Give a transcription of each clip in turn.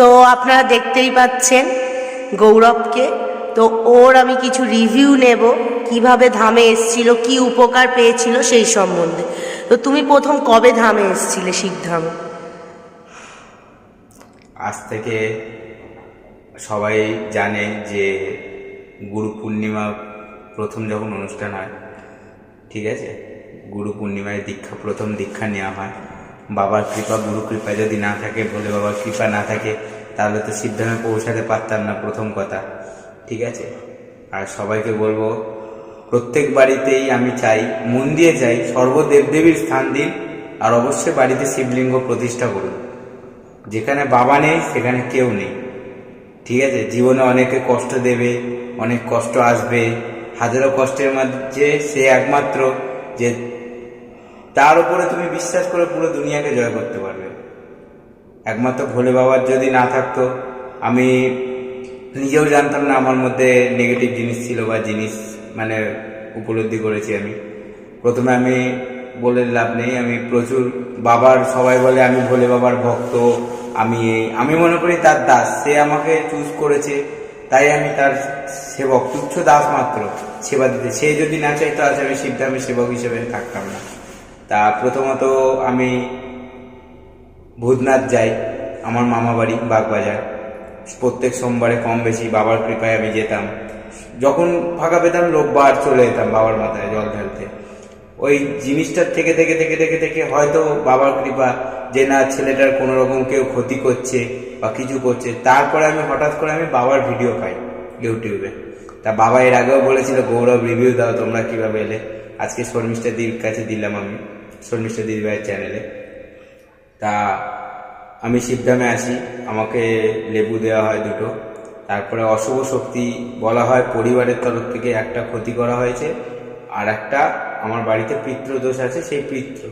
তো আপনারা দেখতেই পাচ্ছেন গৌরবকে। তো ওর আমি কিছু রিভিউ নেব, কীভাবে ধামে এসছিল, কি উপকার পেয়েছিল সেই সম্বন্ধে। তো তুমি প্রথম কবে ধামে এসছিলে শিখধামে আজ থেকে সবাই জানে যে গুরু পূর্ণিমা প্রথম যখন অনুষ্ঠান হয়, ঠিক আছে? গুরু পূর্ণিমায় দীক্ষা, প্রথম দীক্ষা নেওয়া হয়। বাবার কৃপা, গুরু কৃপা যদি না থাকে, বলে বাবার কৃপা না থাকে, তাহলে তো সিদ্ধামে পৌঁছাতে পারতাম না প্রথম কথা। ঠিক আছে? আর সবাইকে বলব, প্রত্যেক বাড়িতেই আমি চাই, মন দিয়ে চাই সর্বদেবদেবীর স্থান দিন, আর অবশ্যই বাড়িতে শিবলিঙ্গ প্রতিষ্ঠা করুন। যেখানে বাবা নেই, সেখানে কেউ নেই। ঠিক আছে? জীবনে অনেকে কষ্ট দেবে, অনেক কষ্ট আসবে। হাজারো কষ্টের মাঝে সে একমাত্র যে তার উপরে তুমি বিশ্বাস করে পুরো দুনিয়াকে জয় করতে পারবে। একমাত্র ভোলে বাবার যদি না থাকতো, আমি নিজেও জানতাম না আমার মধ্যে নেগেটিভ জিনিস ছিল বা জিনিস মানে উপলব্ধি করেছি আমি। প্রথমে আমি বলে লাভ নেই, আমি প্রচুর বাবার, সবাই বলে আমি ভোলে বাবার ভক্ত, আমি আমি মনে করি তার দাস, সে আমাকে চুজ করেছে, তাই আমি তার সেবক, তুচ্ছ দাস মাত্র, সেবা দিতে। সে যদি না চাইতো, আজ আমি সিদ্ধামে সেবক হিসেবে থাকতাম না। তা প্রথমত আমি ভূতনাথ যাই, আমার মামা বাড়ি বাগবাজার। প্রত্যেক সোমবারে কম বেশি বাবার কৃপায় আমি যেতাম। যখন ফাঁকা পেতাম রোববার চলে যেতাম বাবার মাথায় জল ঢালতে। ওই জিনিসটার থেকে থেকে থেকে থেকে থেকে হয়তো বাবার কৃপা যে না, ছেলেটার কোনো রকম কেউ ক্ষতি করছে বা কিছু করছে, তারপরে আমি হঠাৎ করে আমি বাবার ভিডিও পাই ইউটিউবে। তা বাবা এর আগেও বলেছিল, গৌরব রিভিউ দাও, তোমরা কীভাবে এলে? আজকে শর্মিষ্ঠা দির কাছে দিলাম আমি। শর্মিষ্ঠা দিদি ভাইয়ের চ্যানেলে তা আমি শিবধামে আসি আমাকে লেবু দেওয়া হয় দুটো। তারপরে অশুভ শক্তি বলা হয় পরিবারের তরফ থেকে একটা ক্ষতি করা হয়েছে, আর একটা আমার বাড়িতে পিতৃদোষ আছে, সেই পিতৃ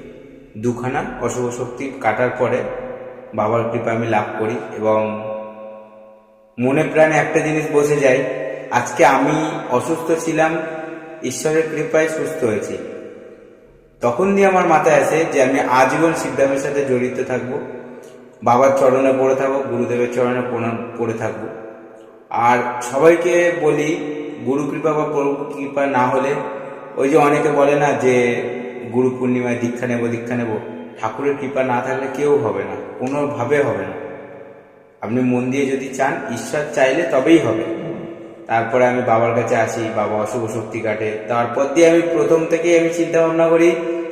দুখানা অশুভ শক্তি কাটার পরে বাবার কৃপা আমি লাভ করি এবং মনে প্রাণে একটা জিনিস বসে যায়, আজকে আমি অসুস্থ ছিলাম, ঈশ্বরের কৃপায় সুস্থ হয়েছি। তখন দিয়ে আমার মাথায় আসে যে আমি আজীবন সিদ্ধামের সাথে জড়িত থাকব, বাবার চরণে পড়ে থাকব, গুরুদেবের চরণে প্রণাম পড়ে থাকব। আর সবাইকে বলি, গুরু কৃপা বা প্রভু কৃপা না হলে, ওই যে অনেকে বলে না যে, গুরু পূর্ণিমায় দীক্ষা নেব দীক্ষা নেব। ঠাকুরের কৃপা না থাকলে কেউ হবে না, কোনোভাবে হবে না। আপনি মন দিয়ে যদি চান, ঈশ্বর চাইলে তবেই হবে। তারপরে আমি বাবার কাছে আসি, বাবা অশুভ শক্তি কাটে। তারপর দিয়ে আমি প্রথম থেকেই আমি চিন্তা ভাবনা করি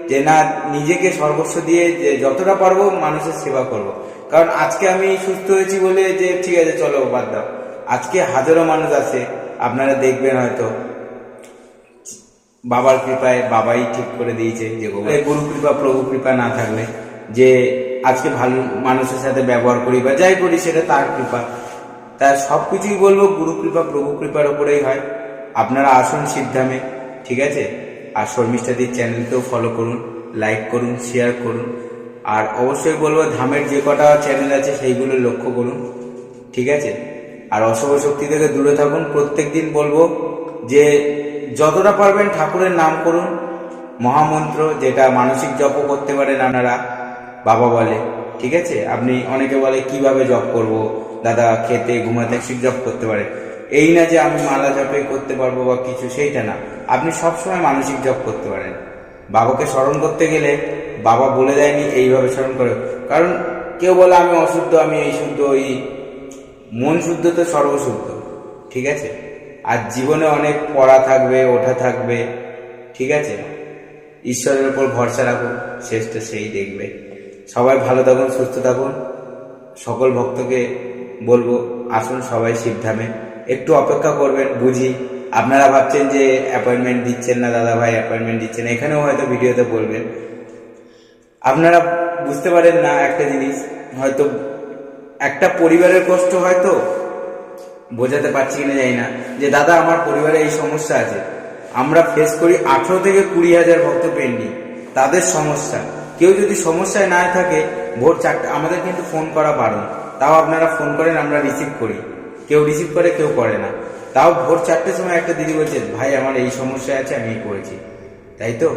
যে, না, নিজেকে সর্বস্ব দিয়ে যে যতটা পারব মানুষের সেবা করব। কারণ আজকে আমি সুস্থ হয়েছি বলে যে, ঠিক আছে, চলো, বাদ দাও। আজকে হাজারো মানুষ আছে, আপনারা দেখবেন হয়তো। বাবার কৃপায় বাবাই ঠিক করে দিয়েছে যে গুরু কৃপা, প্রভু কৃপা না থাকলে যে, আজকে ভালো মানুষের সাথে ব্যবহার করি বা যাই করি, সেটা তার কৃপা। তা সব কিছুই বলব, গুরু কৃপা, প্রভু কৃপার ওপরেই হয়। আপনারা আসুন সিদ্ধামে, ঠিক আছে? আর শর্মিষ্ঠাদির চ্যানেলকেও ফলো করুন লাইক করুন শেয়ার করুন। আর অবশ্যই বলব, ধামের যে কটা চ্যানেল আছে, সেইগুলো লক্ষ্য করুন, ঠিক আছে? আর অশুভ শক্তি থেকে দূরে থাকুন। প্রত্যেক দিন বলব যে, যতটা পারবেন ঠাকুরের নাম করুন। মহামন্ত্র, যেটা মানসিক জপও করতে পারেন আপনারা বাবা বলে। ঠিক আছে? আপনি অনেকে বলে, কীভাবে জব করব? দাদা খেতে ঘুমাতে শিখ জপ করতে পারে। এই না যে আমি মালা জপে করতে পারব বা কিছু, সেইটা না। আপনি সবসময় মানসিক জব করতে পারেন। বাবাকে স্মরণ করতে গেলে বাবা বলে দেয়নি, এইভাবে স্মরণ করে। কারণ কেউ বলে, আমি অশুদ্ধ, আমি এই শুদ্ধ এই মন শুদ্ধ তো সর্বশুদ্ধ ঠিক আছে? আর জীবনে অনেক পড়া থাকবে, ওঠা থাকবে, ঠিক আছে? ঈশ্বরের উপর ভরসা রাখুন, শেষটা সেই দেখবে। সবাই ভালো থাকুন, সুস্থ থাকুন। সকল ভক্তকে বলব, আসুন সবাই শিবধামে। একটু অপেক্ষা করবেন, বুঝি। আপনারা ভাবছেন যে অ্যাপয়েন্টমেন্ট দিচ্ছেন না দাদা ভাই অ্যাপয়েন্টমেন্ট দিচ্ছেন এখানেও হয়তো ভিডিওতে বলবেন। আপনারা বুঝতে পারেন না একটা জিনিস, হয়তো একটা পরিবারের কষ্ট হয়তো বোঝাতে পারছি কিনা জানি না, যে দাদা, আমার পরিবারে এই সমস্যা আছে। আমরা ফেস করি আঠেরো থেকে কুড়ি হাজার ভক্ত পেন্ডিং তাদের সমস্যা। কেউ যদি সমস্যায় না থাকে, ভোর চারটে আমাদের কিন্তু ফোন করা বারণ। তাও আপনারা ফোন করেন, আমরা রিসিভ করি। কেউ রিসিভ করে, কেউ করে না। তাও ভোর চারটের সময় একটা দিদি বলছে, ভাই, আমার এই সমস্যা আছে, আমি এই করেছি। তাই তো?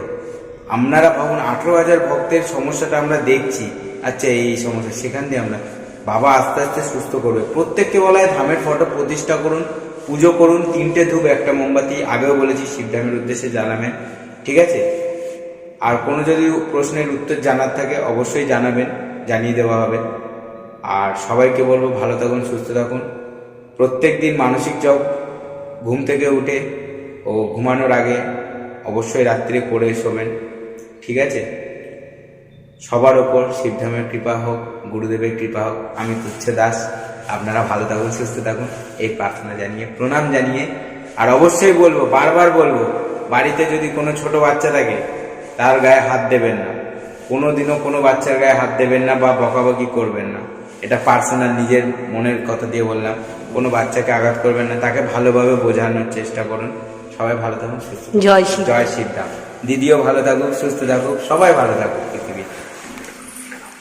আপনারা ভাবুন, আঠেরো হাজার ভক্তের সমস্যাটা আমরা দেখছি। আচ্ছা এই সমস্যা, সেখান দিয়ে আমরা বাবা আস্তে আস্তে সুস্থ করবে। প্রত্যেককে বলা হয়, ধামের ফটো প্রতিষ্ঠা করুন, পুজো করুন, তিনটে ধূপ, একটা মোমবাতি। আগেও বলেছি, শিবধামের উদ্দেশ্যে জানাবেন ঠিক আছে? আর কোনো যদি প্রশ্নের উত্তর জানার থাকে, অবশ্যই জানাবেন, জানিয়ে দেওয়া হবে। আর সবাইকে বলব, ভালো থাকুন, সুস্থ থাকুন। প্রত্যেক দিন মানসিক চাপ ঘুম থেকে উঠে ও ঘুমানোর আগে অবশ্যই রাত্রে পড়ে শোবেন, ঠিক আছে? সবার ওপর শিবধামের কৃপা হোক, গুরুদেবের কৃপা হোক, আমি তুচ্ছ দাস। আপনারা ভালো থাকুন, সুস্থ থাকুন। এই প্রার্থনা জানিয়ে, প্রণাম জানিয়ে, আর অবশ্যই বলব, বারবার বলব, বাড়িতে যদি কোনো ছোট বাচ্চা থাকে তার গায়ে হাত দেবেন না। কোনো দিনও কোনো বাচ্চার গায়ে হাত দেবেন না বা বকাবকি করবেন না। এটা পার্সোনাল নিজের মনের কথা দিয়ে বললাম। কোনো বাচ্চাকে আঘাত করবেন না। তাকে ভালোভাবে বোঝানোর চেষ্টা করুন। সবাই ভালো থাকুন সুস্থ জয় জয় সিদ্ধা দিদিও ভালো থাকুক সুস্থ থাকুক সবাই ভালো থাকুক পৃথিবীতে।